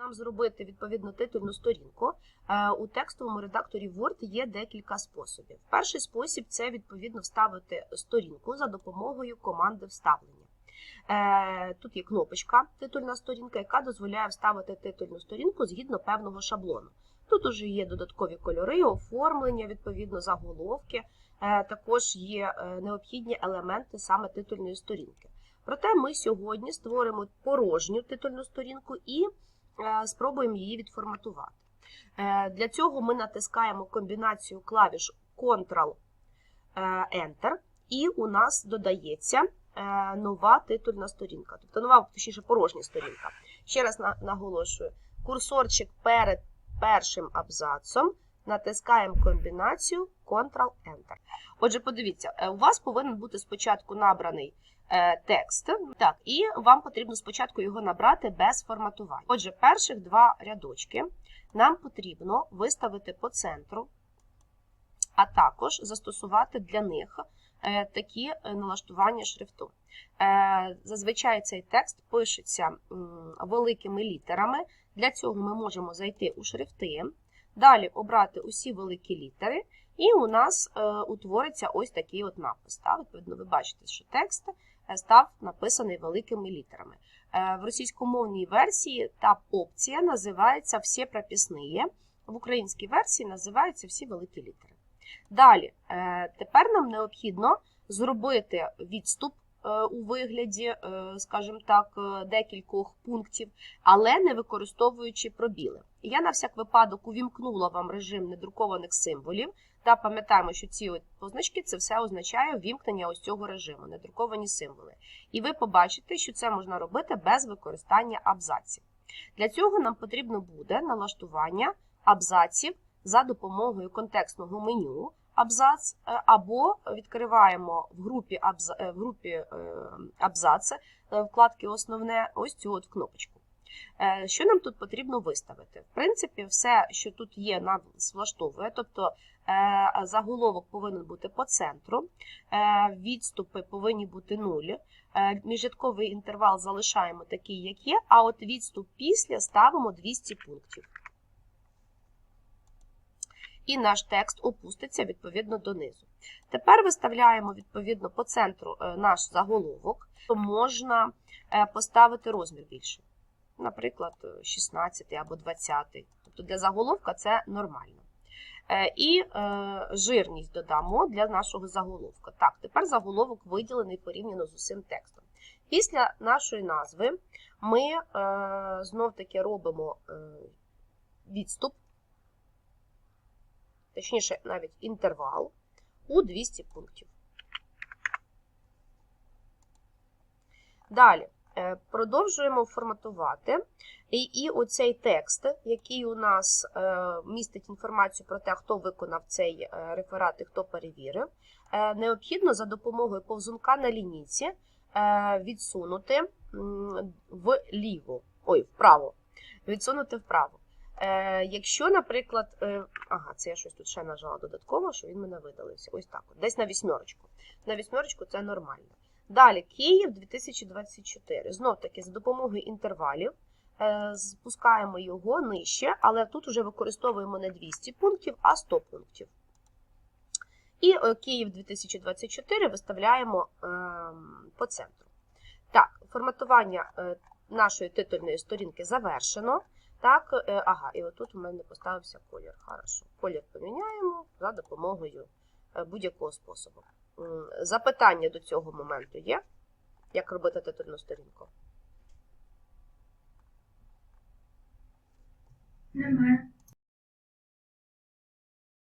нам зробити відповідно титульну сторінку, е, у текстовому редакторі Word є декілька способів. Перший спосіб це відповідно вставити сторінку за допомогою команди вставлення. Е, Тут є кнопочка титульна сторінка, яка дозволяє вставити титульну сторінку згідно певного шаблону. Тут уже є додаткові кольори, оформлення, відповідно, заголовки. Е, Також є необхідні елементи саме титульної сторінки. Проте ми сьогодні створимо порожню титульну сторінку і спробуємо її відформатувати. Е, Для цього ми натискаємо комбінацію клавіш Ctrl-Enter, і у нас додається е, нова титульна сторінка, тобто нова, точніше, порожня сторінка. Ще раз наголошую: курсорчик перед першим абзацом натискаємо комбінацію Ctrl-Enter. Отже, подивіться, е, у вас повинен бути спочатку набраний е, текст, так, і вам потрібно спочатку його набрати без форматування. Отже, перших два рядочки нам потрібно виставити по центру, а також застосувати для них е, такі налаштування шрифту. Зазвичай цей текст пишеться великими літерами. Для цього ми можемо зайти у шрифти, далі обрати усі великі літери, і у нас е, утвориться ось такий от напис. Та? Відповідно, ви бачите, що текст е, став написаний великими літерами. Е, В російськомовній версії та опція називається «Всі прописні», в українській версії називаються всі великі літери. Далі, тепер нам необхідно зробити відступ у вигляді, е, скажімо так, е, декількох пунктів, але не використовуючи пробіли. Я на всяк випадок увімкнула вам режим недрукованих символів. Та пам'ятаємо, що ці от позначки це все означає ввімкнення ось цього режиму, недруковані символи. І ви побачите, що це можна робити без використання абзаців. Для цього нам потрібно буде налаштування абзаців за допомогою контекстного меню абзац, е, або відкриваємо в групі, абза, е, в групі е, абзаци вкладки Основне ось цю от кнопочку. Що нам тут потрібно виставити? В принципі, все, що тут є, нас влаштовує. Тобто заголовок повинен бути по центру, відступи повинні бути нулі. Міжрядковий інтервал залишаємо такий, як є, а от відступ після ставимо 200 пунктів. І наш текст опуститься відповідно донизу. Тепер виставляємо відповідно по центру е, наш заголовок, то можна е, поставити розмір більше. Наприклад, е, 16 або 20. Тобто для заголовка це нормально. Е, І е, жирність додамо для нашого заголовка. Так, тепер заголовок виділений порівняно з усім текстом. Після нашої назви ми е, знов-таки робимо е, відступ, точніше, навіть інтервал у 200 пунктів. Далі е, продовжуємо форматувати. І, і оцей текст, який у нас е, містить інформацію про те, хто виконав цей е, реферат і хто перевірив, необхідно за допомогою повзунка на лінійці відсунути вліво, ой, вправо. Відсунути вправо. Е, якщо, наприклад, е, ага, це я щось тут ще нажала додатково, що він мене видалився. Ось так. Десь на вісьмерочку. На вісьмерочку це нормально. Далі Київ 2024. Знов таки, за допомогою інтервалів е, спускаємо його нижче, але тут вже використовуємо не 200 пунктів, а 100 пунктів. І е, Київ 2024 виставляємо е, по центру. Так, форматування е, нашої титульної сторінки завершено. Так, е, ага, і отут у мене поставився колір. Хорошо. Колір поміняємо за допомогою е, будь-якого способу. Запитання до цього моменту є? Як робити титульну сторінку? Немає.